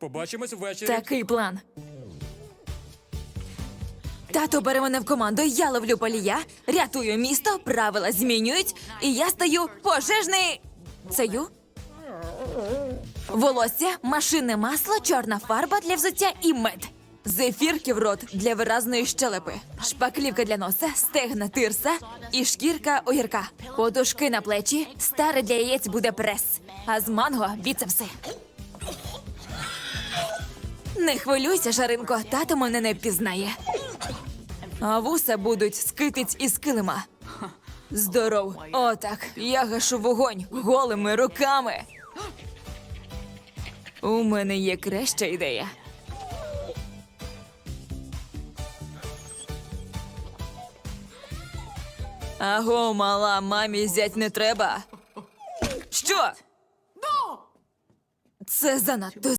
Побачимось ввечері. Такий план. Тато бере мене в команду, я ловлю полія, рятую місто, правила змінюють, і я стаю пожежний. Цею? Волосся, машинне масло, чорна фарба для взуття і мед. Зефірки в рот для виразної щелепи, шпаклівка для носа, стегна тирса і шкірка огірка. Подушки на плечі, старе для яєць буде прес, а з манго біцепси. Не хвилюйся, Шаринко, тато мене не впізнає. А вуса будуть з із килима. Здоров. Отак. Я гашу вогонь голими руками. У мене є краща ідея. Аго, мала, мамі зять не треба. Що? Це занадто